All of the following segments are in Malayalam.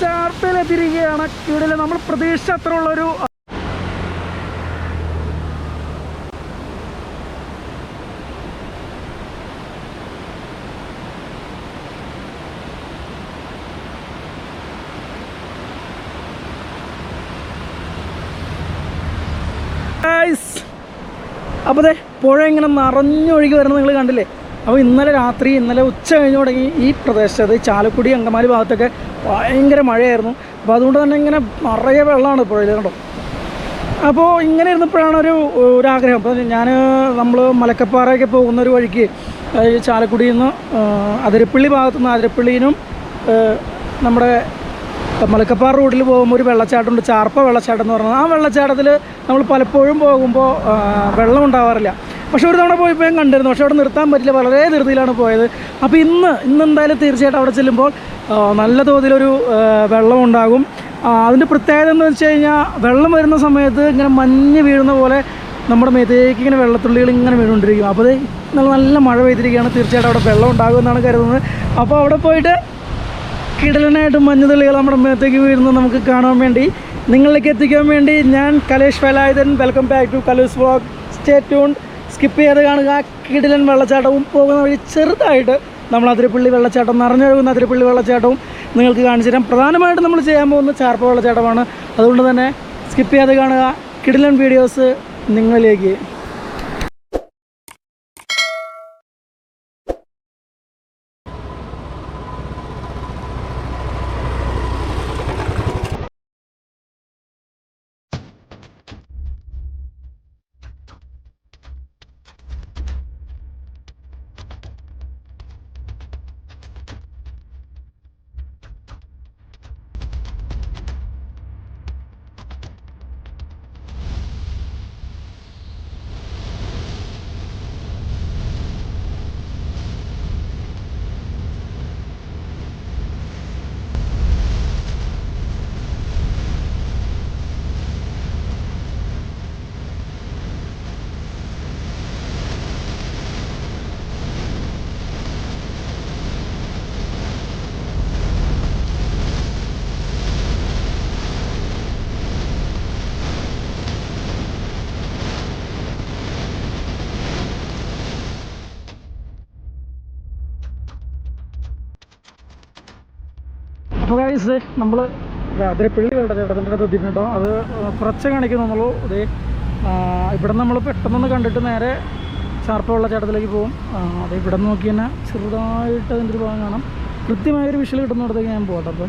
ചാർപ്പയിലെത്തിയിരിക്കുകയാണ് കീടിൽ നമ്മൾ പ്രതീക്ഷ അത്ര ഉള്ളൊരു അപ്പോൾ അതെ പുഴ ഇങ്ങനെ നിറഞ്ഞൊഴുകി വരുന്നത് നിങ്ങൾ കണ്ടില്ലേ? അപ്പോൾ ഇന്നലെ രാത്രി ഇന്നലെ ഉച്ച കഴിഞ്ഞു തുടങ്ങി ഈ പ്രദേശത്ത് ചാലക്കുടി അങ്കമാലി ഭാഗത്തൊക്കെ ഭയങ്കര മഴയായിരുന്നു. അപ്പോൾ അതുകൊണ്ട് തന്നെ ഇങ്ങനെ നിറയെ വെള്ളമാണ് പുഴയിൽ കണ്ടോ. അപ്പോൾ ഇങ്ങനെ ഇരുന്നപ്പോഴാണ് ഒരു ഒരു ആഗ്രഹം. അപ്പോൾ ഞാൻ നമ്മൾ മലക്കപ്പാറയൊക്കെ പോകുന്ന ഒരു വഴിക്ക് ചാലക്കുടിയിൽ നിന്ന് അതിരപ്പള്ളി ഭാഗത്തു നിന്ന് അതിരപ്പള്ളിയിലും നമ്മുടെ മലക്കപ്പാറ റോഡിൽ പോകുമ്പോൾ ഒരു വെള്ളച്ചാട്ടമുണ്ട് ചാർപ്പ വെള്ളച്ചാട്ടം എന്ന് പറയുന്നത് ആ വെള്ളച്ചാട്ടത്തിൽ നമ്മൾ പലപ്പോഴും പോകുമ്പോൾ വെള്ളം ഉണ്ടാവാറില്ല. പക്ഷെ ഒരു തവണ പോയപ്പോൾ ഞാൻ കണ്ടിരുന്നു. പക്ഷെ അവിടെ നിർത്താൻ പറ്റില്ല. വളരെ ധൃതിയിലാണ് പോയത്. അപ്പോൾ ഇന്ന് ഇന്ന് എന്തായാലും തീർച്ചയായിട്ടും അവിടെ ചെല്ലുമ്പോൾ നല്ല തോതിലൊരു വെള്ളമുണ്ടാകും അതിന്റെ പ്രത്യേകത എന്ന് വെച്ച് കഴിഞ്ഞാൽ വെള്ളം വരുന്ന സമയത്ത് ഇങ്ങനെ മഞ്ഞ് വീഴുന്ന പോലെ നമ്മുടെ മേത്തേക്ക് ഇങ്ങനെ വെള്ളത്തുള്ളികൾ ഇങ്ങനെ വീണുകൊണ്ടിരിക്കും. അപ്പോൾ നല്ല നല്ല മഴ പെയ്തിരിക്കുകയാണ്. തീർച്ചയായിട്ടും അവിടെ വെള്ളം ഉണ്ടാകും എന്നാണ് കരുതുന്നത്. അപ്പോൾ അവിടെ പോയിട്ട് കിടലനായിട്ട് മഞ്ഞുതുള്ളികൾ നമ്മുടെ മേത്തേക്ക് വീഴുന്നത് നമുക്ക് കാണാൻ വേണ്ടി നിങ്ങളിലേക്ക് എത്തിക്കാൻ വേണ്ടി ഞാൻ Kalesh Velayudhan. Welcome back to Kalesh vlog stay tune skip ചെയ്ത് കാണുക. കിടിലൻ വെള്ളച്ചാട്ടവും പോകുന്ന വഴി ചെറുതായിട്ട് നമ്മൾ അതിരപ്പള്ളി വെള്ളച്ചാട്ടം നിറഞ്ഞൊഴുകുന്ന അതിരപ്പള്ളി വെള്ളച്ചാട്ടവും നിങ്ങൾക്ക് കാണിച്ചു തരാം. പ്രധാനമായിട്ടും നമ്മൾ ചെയ്യാൻ പോകുന്ന ചാർപ്പ വെള്ളച്ചാട്ടമാണ്. അതുകൊണ്ട് തന്നെ സ്കിപ്പ് ചെയ്ത് കാണുക. കിടിലൻ വീഡിയോസ് നിങ്ങളിലേക്ക് അപ്പോൾ ഗൈസ് നമ്മൾ അതിരപ്പള്ളി വെള്ളച്ചാട്ടത്തിന്റെ അടുത്ത് എത്തിയിട്ടുണ്ടോ അത് കുറച്ച് കാണിക്കുന്നുള്ളൂ. അത് ഇവിടെ നമ്മൾ പെട്ടെന്നൊന്ന് കണ്ടിട്ട് നേരെ ചാർപ്പുള്ള ചേട്ടത്തിലേക്ക് പോകും. അത് ഇവിടെ നോക്കി തന്നെ ചെറുതായിട്ട് അതിന്റെ ഒരു ഭാഗം കാണാം. കൃത്യമായൊരു വിഷൽ കിട്ടുന്നിടത്തേക്ക് ഞാൻ പോകട്ടെ അപ്പോൾ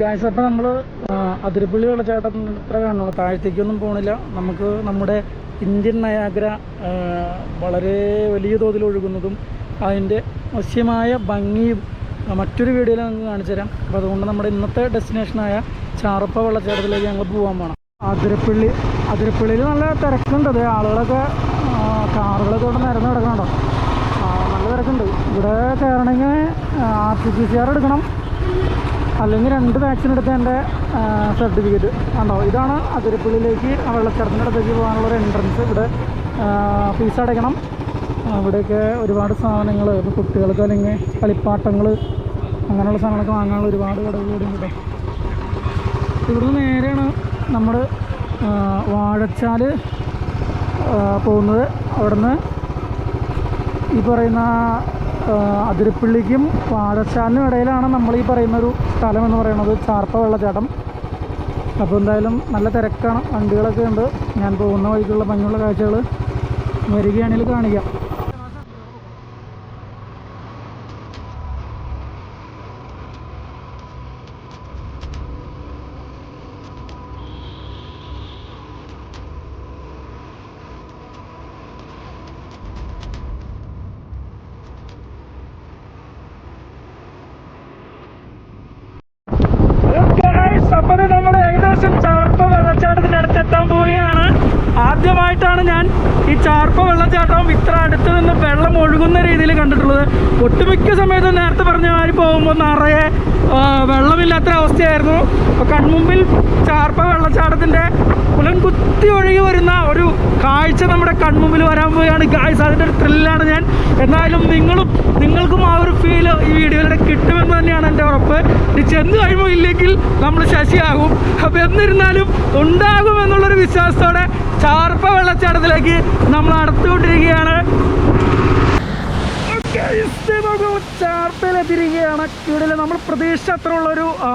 ഗായ്സ് അപ്പോൾ നമ്മൾ അതിരപ്പള്ളി വെള്ളച്ചാട്ടം ഇത്ര കാണുള്ളൂ താഴത്തേക്കൊന്നും പോകണില്ല നമുക്ക് നമ്മുടെ ഇന്ത്യൻ നയാഗ്ര വളരെ വലിയ തോതിൽ ഒഴുകുന്നതും അതിന്റെ വശ്യമായ ഭംഗിയും മറ്റൊരു വീഡിയോയിൽ നമുക്ക് കാണിച്ചു തരാം. അപ്പോൾ അതുകൊണ്ട് നമ്മുടെ ഇന്നത്തെ ഡെസ്റ്റിനേഷനായ ചാറപ്പ വെള്ളച്ചാട്ടത്തിലേക്ക് ഞങ്ങൾ പോകാൻ പോകണം അതിരപ്പള്ളി അതിരപ്പള്ളിയിൽ നല്ല തിരക്കുണ്ട്. അതെ ആളുകളൊക്കെ കാറുകളൊക്കെ ഇവിടെ നിരന്ന് കിടക്കണുണ്ടോ നല്ല തിരക്കുണ്ട്. ഇവിടെ കയറണമെങ്കിൽ R T P C R എടുക്കണം. അല്ലെങ്കിൽ രണ്ട് വാക്സിൻ എടുത്തതിന്റെ സർട്ടിഫിക്കറ്റ് ആണോ ഇതാണ് അതിരപ്പള്ളിയിലേക്ക് വെള്ളച്ചാട്ടത്തിന്റെ അടുത്തേക്ക് പോകാനുള്ള ഒരു എൻട്രൻസ് ഇവിടെ ഫീസ് അടയ്ക്കണം. ഇവിടെയൊക്കെ ഒരുപാട് സാധനങ്ങൾ ഇപ്പോൾ കുട്ടികൾക്ക് അല്ലെങ്കിൽ കളിപ്പാട്ടങ്ങൾ അങ്ങനെയുള്ള സാധനങ്ങളൊക്കെ വാങ്ങാനുള്ള ഒരുപാട് കടകൾ കൂടി ഉണ്ട് ഇവിടുന്ന് നേരെയാണ് നമ്മൾ വാഴച്ചാൽ പോകുന്നത്. അവിടുന്ന് ഈ പറയുന്ന അതിരപ്പള്ളിക്കും പാടശാലിനും ഇടയിലാണ് നമ്മൾ ഈ പറയുന്ന ഒരു സ്ഥലം എന്ന് പറയുന്നത് ചാർപ്പ വെള്ളച്ചാട്ടം. അപ്പോൾ എന്തായാലും നല്ല തിരക്കാണ്. വണ്ടികളൊക്കെ ഉണ്ട്. ഞാൻ പോകുന്ന വഴിക്കുള്ള ഭംഗിയുള്ള കാഴ്ചകൾ വരികയാണെങ്കിൽ കാണിക്കാം. ഏകദേശം ചാർപ്പ വെള്ളച്ചാട്ടത്തിന്റെ അടുത്ത് എത്താൻ പോവുകയാണ്. ആദ്യമായിട്ടാണ് ഞാൻ ഈ ചാർപ്പ വെള്ളച്ചാട്ടം ഇത്ര അടുത്ത് നിന്ന് വെള്ളം ഒഴുകുന്ന രീതിയിൽ കണ്ടിട്ടുള്ളത്. ഒട്ടുമിക്ക സമയത്തും നേരത്തെ പറഞ്ഞ മാതിരി പോകുമ്പോൾ നിറയെ വെള്ളമില്ലാത്ത അവസ്ഥയായിരുന്നു. കൺമുമ്പിൽ ചാർപ്പ വെള്ളച്ചാട്ടത്തിന്റെ കുലം കുത്തി ഒഴുകി വരുന്ന ഒരു കാഴ്ച നമ്മുടെ കൺമുമ്പിൽ വരാൻ പോവുകയാണ്. ഗായ്സ് അതിന്റെ ഒരു ത്രില്ലാണ് ഞാൻ. എന്നാലും നിങ്ങളും നിങ്ങൾക്കും ആ ഒരു ഫീൽ ഈ വീഡിയോയിലൂടെ കിട്ടുമെന്ന് തന്നെയാണ് എന്റെ ഉറപ്പ്. ഇനി ചെന്ന് കഴിയുമ്പോൾ ഇല്ലെങ്കിൽ നമ്മൾ ശശിയാകും. അപ്പോൾ എന്നിരുന്നാലും ഉണ്ടാകും എന്നുള്ളൊരു വിശ്വാസത്തോടെ ചാർപ്പ വെള്ളച്ചാട്ടത്തിലേക്ക് നമ്മൾ അടുത്തുകൊണ്ടിരിക്കുകയാണ് ചാർപ്പയിലെത്തിയിരിക്കുകയാണ് ഇവിടെ നമ്മൾ പ്രതീക്ഷ അത്ര ഉള്ളൊരു ആ,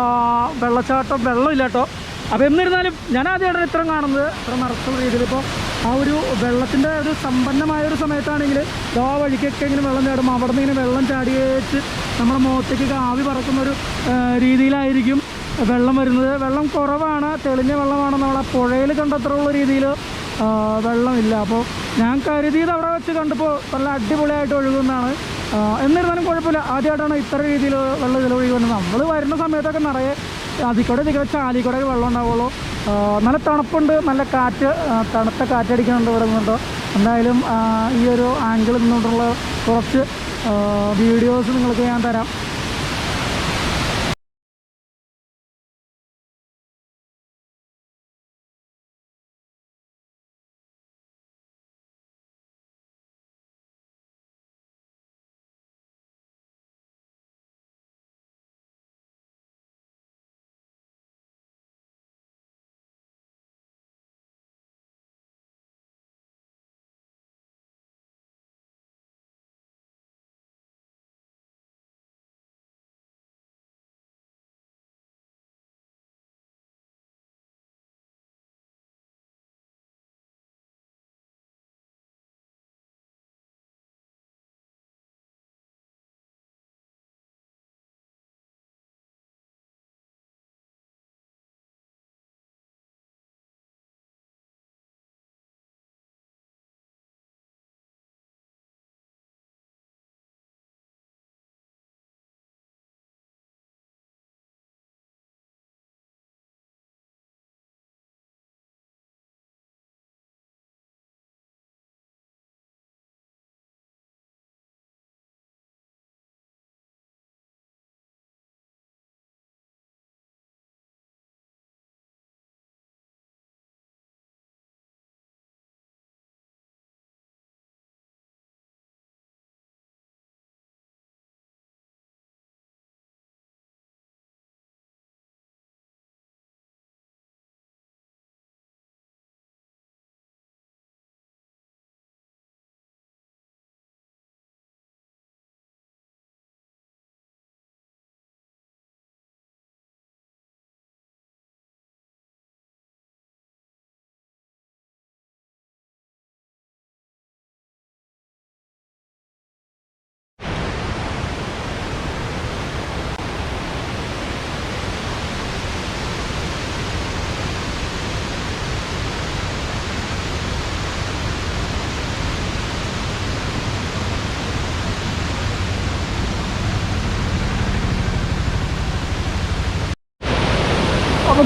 വെള്ളച്ചാട്ടം വെള്ളമില്ല കേട്ടോ അപ്പോൾ എന്നിരുന്നാലും ഞാൻ ആദ്യമായിട്ടാണ് ഇത്രയും കാണുന്നത്. ഇത്ര നിറച്ചുള്ള രീതിയിൽ ഇപ്പോൾ ആ ഒരു വെള്ളത്തിന്റെ ഒരു സമ്പന്നമായ ഒരു സമയത്താണെങ്കിൽ ആ വഴിക്കൊക്കെ ഇങ്ങനെ വെള്ളം ചാടും. അവിടെ നിന്ന് ഇങ്ങനെ വെള്ളം ചാടിയേച്ച് നമ്മുടെ മുഖത്തേക്ക് ആവി പറക്കുന്ന ഒരു ആ, രീതിയിലായിരിക്കും വെള്ളം വരുന്നത്. വെള്ളം കുറവാണ് തെളിഞ്ഞ വെള്ളമാണ് നമ്മളെ പുഴയിൽ കണ്ടത്രയുള്ള രീതിയിൽ ആ, വെള്ളമില്ല. അപ്പോൾ ഞാൻ കരുതിയത് അവിടെ വെച്ച് കണ്ടപ്പോൾ നല്ല അടിപൊളിയായിട്ട് ഒഴുകുന്നതാണ്. ആ, എന്നിരുന്നാലും കുഴപ്പമില്ല. ആദ്യമായിട്ടാണ് ഇത്ര രീതിയിൽ വെള്ളം ഇതിൽ ഒഴുകി വന്നത്. നമ്മൾ വരുന്ന സമയത്തൊക്കെ നിറയെ അതിക്കൂടെ ഇതിക്കൂടെ ചാലിക്കൂടെ വെള്ളം ഉണ്ടാവുള്ളൂ. നല്ല തണുപ്പുണ്ട്. നല്ല കാറ്റ് തണുത്ത കാറ്റടിക്കുന്നുണ്ട് ഇവിടെ നിന്നുണ്ട്? എന്തായാലും ഈ ഒരു ആംഗിളിൽ നിന്നുകൊണ്ടുള്ള കുറച്ച് വീഡിയോസ് നിങ്ങൾക്ക് ഞാൻ തരാം.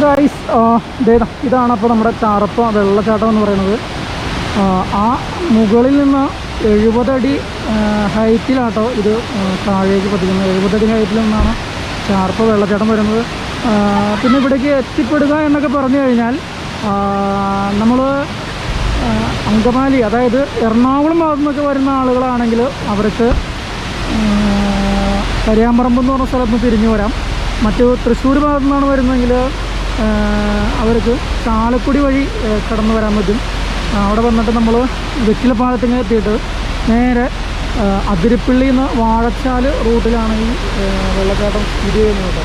അപ്പോൾ ഇതേതാ ഇതാണ് അപ്പോൾ നമ്മുടെ ചാറപ്പ വെള്ളച്ചാട്ടം എന്ന് പറയുന്നത്. ആ, മുകളിൽ നിന്ന് എഴുപതടി ഹൈറ്റിലാട്ടോ ഇത് താഴേക്ക് പതിക്കുന്നത്. എഴുപതടി ഹൈറ്റിൽ നിന്നാണ് ചാർപ്പ വെള്ളച്ചാട്ടം വരുന്നത്. പിന്നെ ഇവിടേക്ക് എത്തിപ്പെടുക എന്നൊക്കെ പറഞ്ഞു കഴിഞ്ഞാൽ നമ്മൾ അങ്കമാലി അതായത് എറണാകുളം ഭാഗത്തു നിന്നൊക്കെ വരുന്ന ആളുകളാണെങ്കിൽ അവർക്ക് കരിയാമ്പറമ്പ് എന്ന് പറഞ്ഞ സ്ഥലത്ത് നിന്ന് തിരിഞ്ഞു വരാം. മറ്റു തൃശ്ശൂർ ഭാഗത്തു നിന്നാണ് വരുന്നതെങ്കിൽ അവർക്ക് ചാലക്കുടി വഴി കടന്നു വരാൻ പറ്റും. അവിടെ വന്നിട്ട് നമ്മൾ വെറ്റിലപ്പാലത്തിങ്ങ് എത്തിയിട്ട് നേരെ അതിരപ്പള്ളി നിന്ന് വാഴച്ചാൽ റൂട്ടിലാണ് ഈ വെള്ളച്ചാട്ടം സ്ഥിതി ചെയ്യുന്നത്.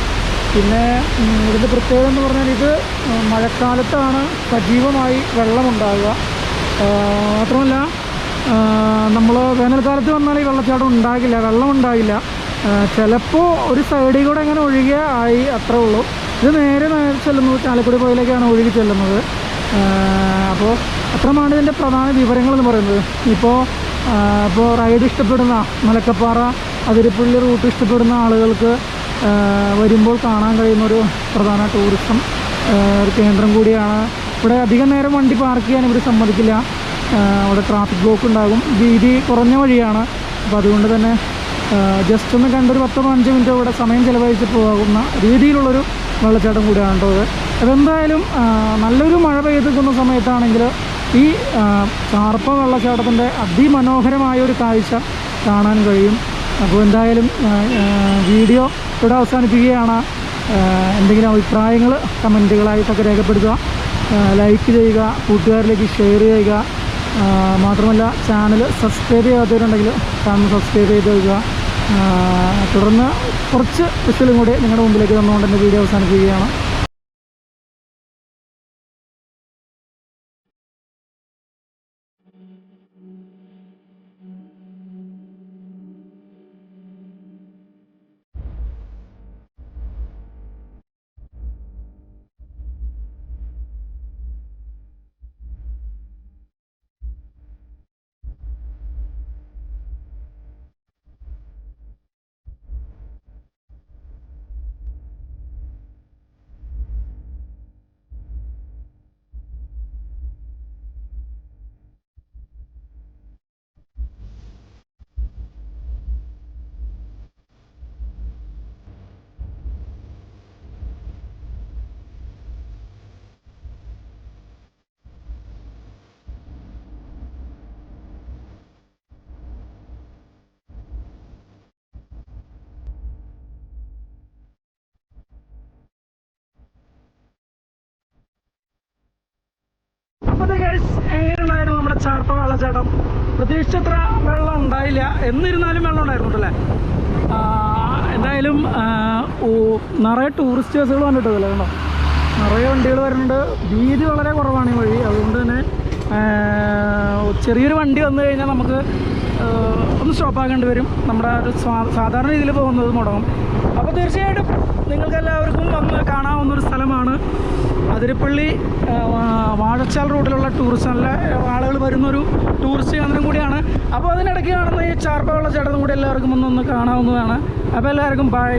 പിന്നെ ഇതിന്റെ പ്രത്യേകത എന്ന് പറഞ്ഞാൽ ഇത് മഴക്കാലത്താണ് സജീവമായി വെള്ളമുണ്ടാകുക മാത്രമല്ല നമ്മൾ വേനൽക്കാലത്ത് വന്നാൽ ഈ വെള്ളച്ചാട്ടം ഉണ്ടാകില്ല വെള്ളം ഉണ്ടാകില്ല ചിലപ്പോൾ ഒരു സൈഡിൽ കൂടെ അങ്ങനെ ഒഴുകിയ ആയി അത്രേ ഉള്ളൂ. ഇത് നേരെ നേരെ ചെല്ലുന്നത് ചാലക്കുടി പോയിലേക്കാണ് ഒഴുകി ചെല്ലുന്നത്. അപ്പോൾ അത്രമാണ് ഇതിന്റെ പ്രധാന വിവരങ്ങൾ എന്ന് പറയുന്നത് ഇപ്പോൾ ഇപ്പോൾ റൈഡ് ഇഷ്ടപ്പെടുന്ന മലക്കപ്പാറ അതിരപ്പള്ളി റൂട്ട് ഇഷ്ടപ്പെടുന്ന ആളുകൾക്ക് വരുമ്പോൾ കാണാൻ കഴിയുന്ന ഒരു പ്രധാന ടൂറിസം ഒരു കേന്ദ്രം കൂടിയാണ്. ഇവിടെ അധികം നേരം വണ്ടി പാർക്ക് ചെയ്യാൻ ഇവർ സമ്മതിക്കില്ല. അവിടെ ട്രാഫിക് ബ്ലോക്ക് ഉണ്ടാകും. വീതി കുറഞ്ഞ വഴിയാണ്. അപ്പോൾ അതുകൊണ്ട് തന്നെ ജസ്റ്റ് ഒന്ന് കണ്ടൊരു പത്തോ പതിനഞ്ച് മിനിറ്റ് ഇവിടെ സമയം ചിലവഴിച്ച് പോകുന്ന രീതിയിലുള്ളൊരു വെള്ളച്ചാട്ടം കൂടിയാണ് കേട്ടോ അത് അതെന്തായാലും നല്ലൊരു മഴ പെയ്തിരിക്കുന്ന സമയത്താണെങ്കിൽ ഈ ചാർപ്പ വെള്ളച്ചാട്ടത്തിന്റെ അതിമനോഹരമായ ഒരു കാഴ്ച കാണാൻ കഴിയും. അപ്പോൾ എന്തായാലും വീഡിയോ ഇവിടെ അവസാനിപ്പിക്കുകയാണ്. എന്തെങ്കിലും അഭിപ്രായങ്ങൾ കമന്റുകളായിട്ടൊക്കെ രേഖപ്പെടുത്തുക. ലൈക്ക് ചെയ്യുക കൂട്ടുകാരിലേക്ക് ഷെയർ ചെയ്യുക. മാത്രമല്ല ചാനൽ സബ്സ്ക്രൈബ് ചെയ്യാത്തവരുണ്ടെങ്കിൽ ചാനൽ സബ്സ്ക്രൈബ് ചെയ്ത് വയ്ക്കുക. തുടർന്ന് കുറച്ച് വിഷലും കൂടി നിങ്ങളുടെ മുമ്പിലേക്ക് തന്നുകൊണ്ട് എന്റെ വീഡിയോ അവസാനിപ്പിക്കുകയാണ്. അപ്പോൾ എങ്ങനെയുണ്ടായിരുന്നു നമ്മുടെ ചാർപ്പ വെള്ളച്ചാട്ടം പ്രതീക്ഷിച്ചത്ര വെള്ളം ഉണ്ടായില്ല. എന്നിരുന്നാലും വെള്ളം ഉണ്ടായിരുന്നു അല്ലേ എന്തായാലും നിറയെ ടൂറിസ്റ്റ് ബസ്സുകൾ വന്നിട്ടതല്ലേ കണ്ടോ? നിറയെ വണ്ടികൾ വരുന്നുണ്ട്. വീതി വളരെ കുറവാണ് ഈ വഴി. അതുകൊണ്ട് തന്നെ ചെറിയൊരു വണ്ടി വന്നു കഴിഞ്ഞാൽ നമുക്ക് ഒന്ന് സ്റ്റോപ്പാക്കേണ്ടി വരും. നമ്മുടെ ഒരു സാധാരണ രീതിയിൽ പോകുന്നത് മുടങ്ങും. അപ്പോൾ തീർച്ചയായിട്ടും നിങ്ങൾക്കെല്ലാവർക്കും വന്ന് കാണാവുന്ന ഒരു സ്ഥലമാണ്. അതിരപ്പള്ളി വാഴച്ചാൽ റൂട്ടിലുള്ള ടൂറിസ്റ്റിലെ ആളുകൾ വരുന്നൊരു ടൂറിസ്റ്റ് കേന്ദ്രം കൂടിയാണ്. അപ്പോൾ അതിനിടയ്ക്ക് കാണുന്ന ഈ ചാർപ്പ വെള്ളച്ചാട്ടം കൂടി എല്ലാവർക്കും ഒന്ന് കാണാവുന്നതാണ്. അപ്പോൾ എല്ലാവർക്കും ബൈ